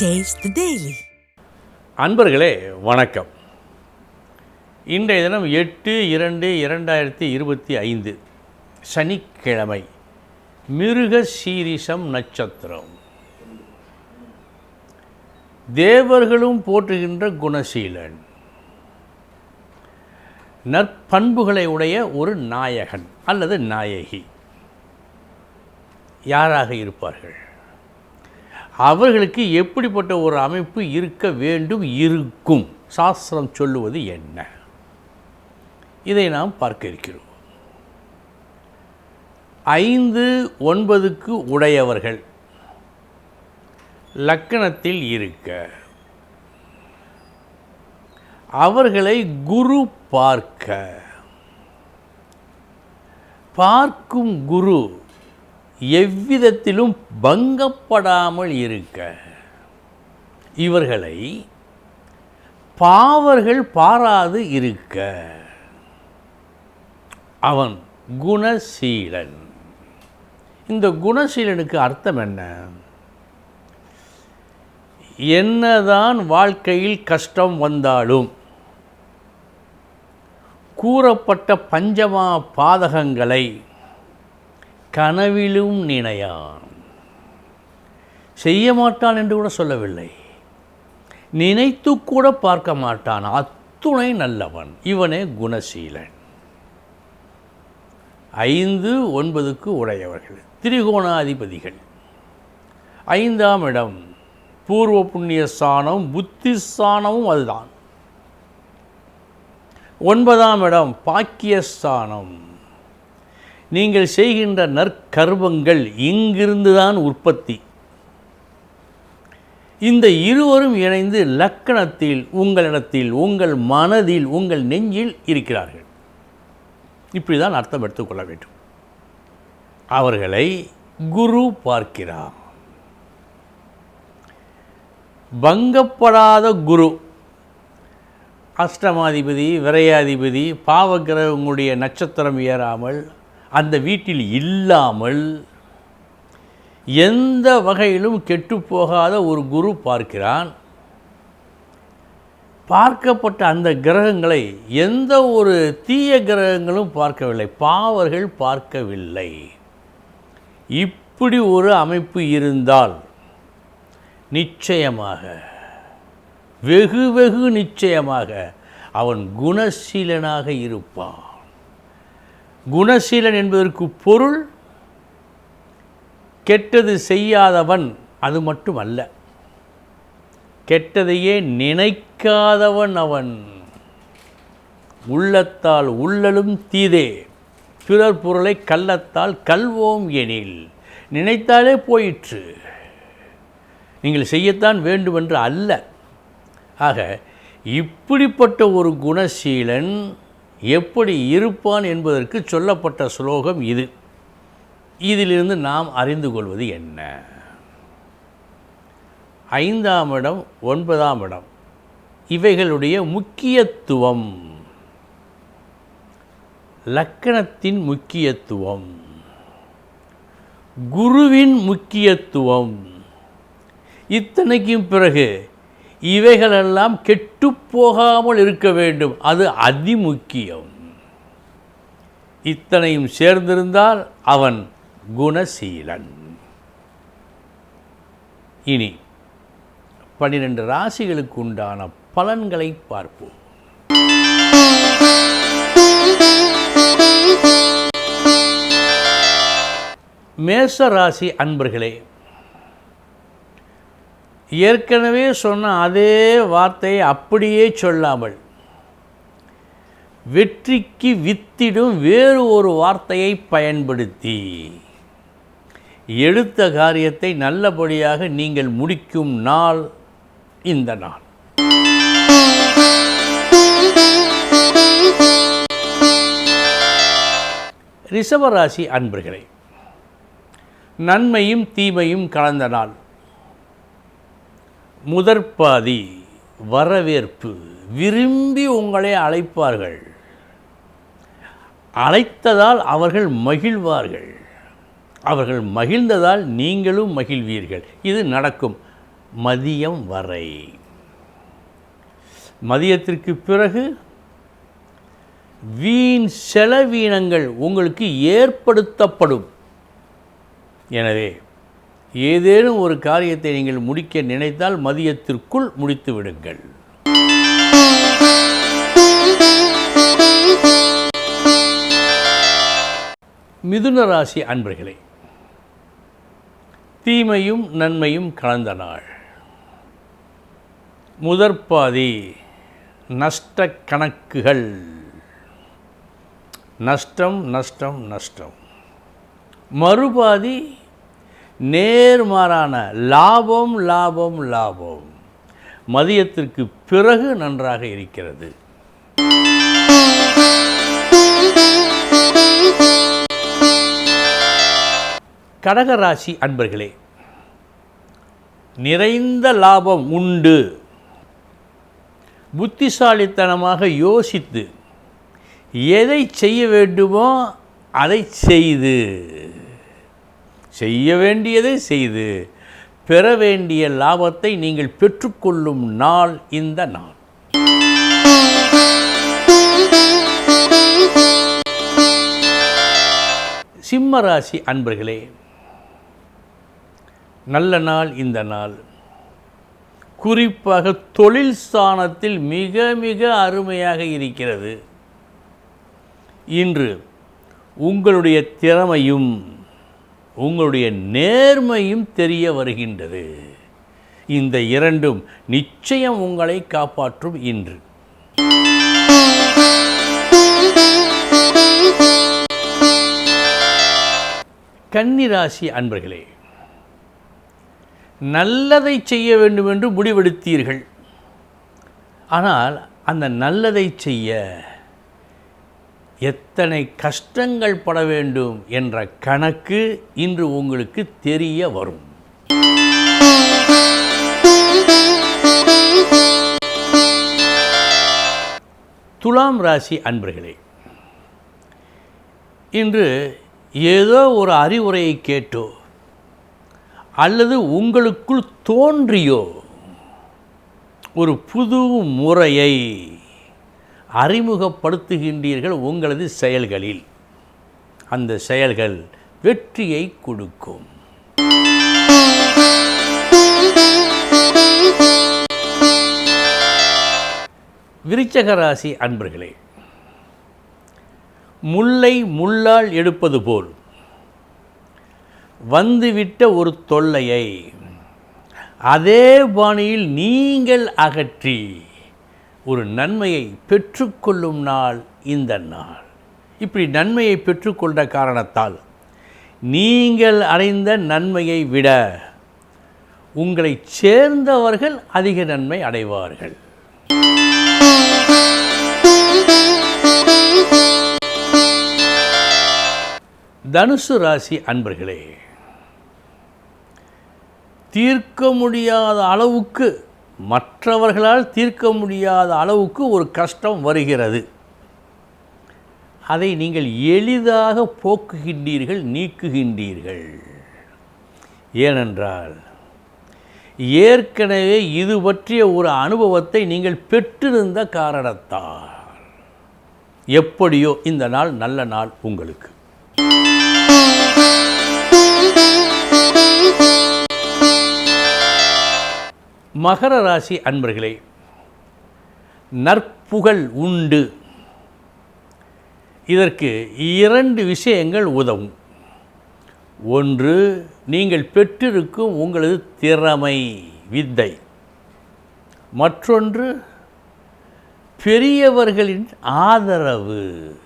Taste daily அன்பர்களே வணக்கம். இன்றைய தினம் எட்டு இரண்டு இரண்டாயிரத்தி இருபத்தி ஐந்து சனிக்கிழமை மிருக சீரிஷம் நட்சத்திரம். தேவர்களும் போற்றுகின்ற குணசீலன். நற்பண்புகளை உடைய ஒரு நாயகன் அல்லது நாயகி. யாராக இருப்பார்கள்? அவர்களுக்கு எப்படிப்பட்ட ஒரு அமைப்பு இருக்க வேண்டும் இருக்கும்? சாஸ்திரம் சொல்லுவது என்ன? இதை நாம் பார்க்க இருக்கிறோம். ஐந்து ஒன்பதுக்கு உடையவர்கள் லக்கணத்தில் இருக்க அவர்களை குரு பார்க்க. பார்க்கும் குரு எவ்விதத்திலும் பங்கப்படாமல் இருக்க. இவர்களை பாவர்கள் பாராது இருக்க. அவன் குணசீலன். இந்த குணசீலனுக்கு அர்த்தம் என்ன? என்னதான் வாழ்க்கையில் கஷ்டம் வந்தாலும் கூறப்பட்ட பஞ்சமா பாதகங்களை கனவிலும் நினையான். செய்ய மாட்டான் என்று கூட சொல்லவில்லை. நினைத்து கூட பார்க்க மாட்டான். அத்துணை நல்லவன். இவனே குணசீலன். ஐந்து ஒன்பதுக்கு உடையவர்கள். திரிகோணாதிபதிகள். ஐந்தாம் இடம். பூர்வ புண்ணிய ஸ்தானம் புத்தி ஸ்தானமும் அதுதான். ஒன்பதாம் இடம். பாக்கியஸ்தானம் நீங்கள் செய்கின்ற நற்கர்வங்கள் இங்கிருந்து தான் உற்பத்தி. இந்த இருவரும் இணைந்து லக்கணத்தில் உங்களிடத்தில் உங்கள் மனதில் உங்கள் நெஞ்சில் இருக்கிறார்கள். இப்படி தான் அர்த்தம் எடுத்துக்கொள்ள வேண்டும். அவர்களை குரு பார்க்கிறார். பங்கப்படாத குரு அஷ்டமாதிபதி விரையாதிபதி பாவகிரகங்களுடைய நட்சத்திரம் ஏறாமல் அந்த வீட்டில் இல்லாமல் எந்த வகையிலும் கெட்டுப்போகாத ஒரு குரு பார்க்கிறான். பார்க்கப்பட்ட அந்த கிரகங்களை எந்த ஒரு தீய கிரகங்களும் பார்க்கவில்லை. பாவர்கள் பார்க்கவில்லை. இப்படி ஒரு அமைப்பு இருந்தால் நிச்சயமாக வெகு வெகு நிச்சயமாக அவன் குணசீலனாக இருப்பான். குணசீலன் என்பதற்கு பொருள் கெட்டது செய்யாதவன் அது மட்டும் அல்ல கெட்டதையே நினைக்காதவன் அவன். உள்ளத்தால் உள்ளலும் தீதே. பிறர் பொருளை கள்ளத்தால் கல்வோம் எனில். நினைத்தாலே போயிற்று. நீங்கள் செய்யத்தான் வேண்டுமென்று அல்ல. ஆக இப்படிப்பட்ட ஒரு குணசீலன் எப்படி இருப்பான் என்பதற்கு சொல்லப்பட்ட ஸ்லோகம் இது. இதிலிருந்து நாம் அறிந்து கொள்வது என்ன? ஐந்தாம் இடம் ஒன்பதாம் இடம். இவைகளுடைய முக்கியத்துவம். லக்கணத்தின் முக்கியத்துவம். குருவின் முக்கியத்துவம். இத்தனைக்கும் பிறகு இவைகளெல்லாம் கெட்டுப்போகாமல் இருக்க வேண்டும். அது அதிமுக்கியம். இத்தனையும் சேர்ந்திருந்தால் அவன் குணசீலன். இனி பன்னிரண்டு ராசிகளுக்கு உண்டான பலன்களை பார்ப்போம். மேச ராசி அன்பர்களே ஏற்கனவே சொன்ன அதே வார்த்தையை அப்படியே சொல்லாமல் வெற்றிக்கு வித்திடும் வேறு ஒரு வார்த்தையை பயன்படுத்தி எடுத்த காரியத்தை நல்லபடியாக நீங்கள் முடிக்கும் நாள் இந்த நாள். ரிஷபராசி அன்பர்களே நன்மையும் தீமையும் கலந்த நாள். முதற்பாதி வரவேற்பு விரும்பி உங்களை அழைப்பார்கள். அழைத்ததால் அவர்கள் மகிழ்வார்கள். அவர்கள் மகிழ்ந்ததால் நீங்களும் மகிழ்வீர்கள். இது நடக்கும் மதியம் வரை. மதியத்திற்கு பிறகு வீண் செலவீனங்கள் உங்களுக்கு ஏற்படுத்தப்படும். எனவே ஏதேனும் ஒரு காரியத்தை நீங்கள் முடிக்க நினைத்தால் மதியத்திற்குள் முடித்து விடுங்கள். மிதுன ராசி அன்பர்களே தீமையும் நன்மையும் கலந்த நாள். முதற்பாதி நஷ்ட கணக்குகள். நஷ்டம் நஷ்டம் நஷ்டம். மறுபாதி நேர்மாறான லாபம் லாபம் லாபம். மதியத்திற்கு பிறகு நன்றாக இருக்கிறது. கடகராசி அன்பர்களே நிறைந்த லாபம் உண்டு. புத்திசாலித்தனமாக யோசித்து எதை செய்ய வேண்டுமோ அதை செய்து. செய்ய வேண்டியதை செய்து பெற வேண்டிய லாபத்தை நீங்கள் பெற்றுக்கொள்ளும் நாள் இந்த நாள். சிம்ம ராசி அன்பர்களே நல்ல நாள் இந்த நாள். குறிப்பாக தொழில் ஸ்தானத்தில் மிக மிக அருமையாக இருக்கிறது. இன்று உங்களுடைய திறமையும் உங்களுடைய நேர்மையும் தெரிய வருகின்றது. இந்த இரண்டும் நிச்சயம் உங்களை காப்பாற்றும் இன்று. கன்னிராசி அன்பர்களே நல்லதை செய்ய வேண்டும் என்று முடிவெடுத்தீர்கள். ஆனால் அந்த நல்லதை செய்ய எத்தனை கஷ்டங்கள் பட வேண்டும் என்ற கணக்கு இன்று உங்களுக்கு தெரிய வரும். துலாம் ராசி அன்பர்களே இன்று ஏதோ ஒரு அறிவுரையை கேட்டோ அல்லது உங்களுக்குள் தோன்றியோ ஒரு புது முறையை அறிமுகப்படுத்துகின்றீர்கள் உங்களது செயல்களில். அந்த செயல்கள் வெற்றியை கொடுக்கும். விருச்சகராசி அன்பர்களே முல்லை முள்ளால் எடுப்பது போல் வந்துவிட்ட ஒரு தொல்லையை அதே பாணியில் நீங்கள் அகற்றி ஒரு நன்மையை பெற்றுக்கொள்ளும் நாள் இந்த நாள். இப்படி நன்மையை பெற்றுக்கொண்ட காரணத்தால் நீங்கள் அடைந்த நன்மையை விட உங்களை சேர்ந்தவர்கள் அதிக நன்மை அடைவார்கள். தனுசு ராசி அன்பர்களே தீர்க்க முடியாத அளவுக்கு மற்றவர்களால் தீர்க்க முடியாத அளவுக்கு ஒரு கஷ்டம் வருகிறது. அதை நீங்கள் எளிதாக போக்குகின்றீர்கள் நீக்குகின்றீர்கள். ஏனென்றால் ஏற்கனவே இது பற்றிய ஒரு அனுபவத்தை நீங்கள் பெற்றிருந்த காரணத்தால் எப்படியோ இந்த நாள் நல்ல நாள் உங்களுக்கு. மகர ராசி அன்பர்களே நற்புகழ் உண்டு. இதற்கு இரண்டு விஷயங்கள் உதவும். ஒன்று நீங்கள் பெற்றிருக்கும் உங்களது திறமை வித்தை. மற்றொன்று பெரியவர்களின் ஆதரவு.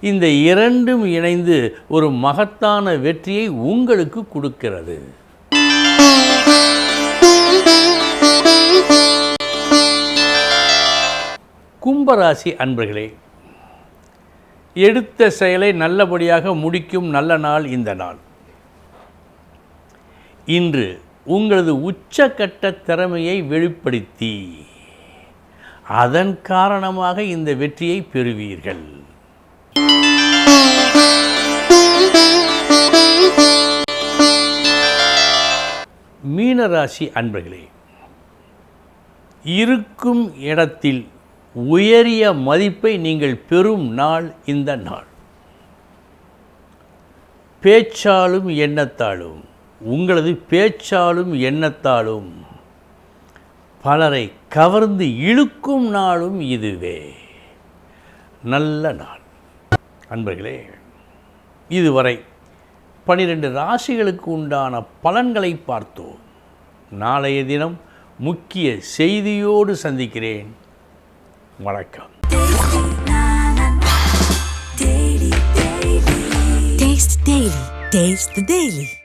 இந்த இரண்டும் இணைந்து ஒரு மகத்தான வெற்றியை உங்களுக்கு கொடுக்கிறது. கும்பராசி அன்பர்களே எடுத்த செயலை நல்லபடியாக முடிக்கும் நல்ல நாள் இந்த நாள். இன்று உங்களது உச்சக்கட்ட திறமையை வெளிப்படுத்தி அதன் காரணமாக இந்த வெற்றியை பெறுவீர்கள். மீனராசி அன்பர்களே இருக்கும் இடத்தில் உயரிய மதிப்பை நீங்கள் பெறும் நாள் இந்த நாள். பேச்சாலும் எண்ணத்தாலும் உங்களது பேச்சாலும் எண்ணத்தாலும் பலரை கவர்ந்து இழுக்கும் நாளும் இதுவே. நல்ல நாள். அன்பர்களே இதுவரை பனிரெண்டு ராசிகளுக்கு உண்டான பலன்களை பார்த்தோம். நாளைய தினம் முக்கிய செய்தியோடு சந்திக்கிறேன். வணக்கம் Taste the Daily. Taste the Daily.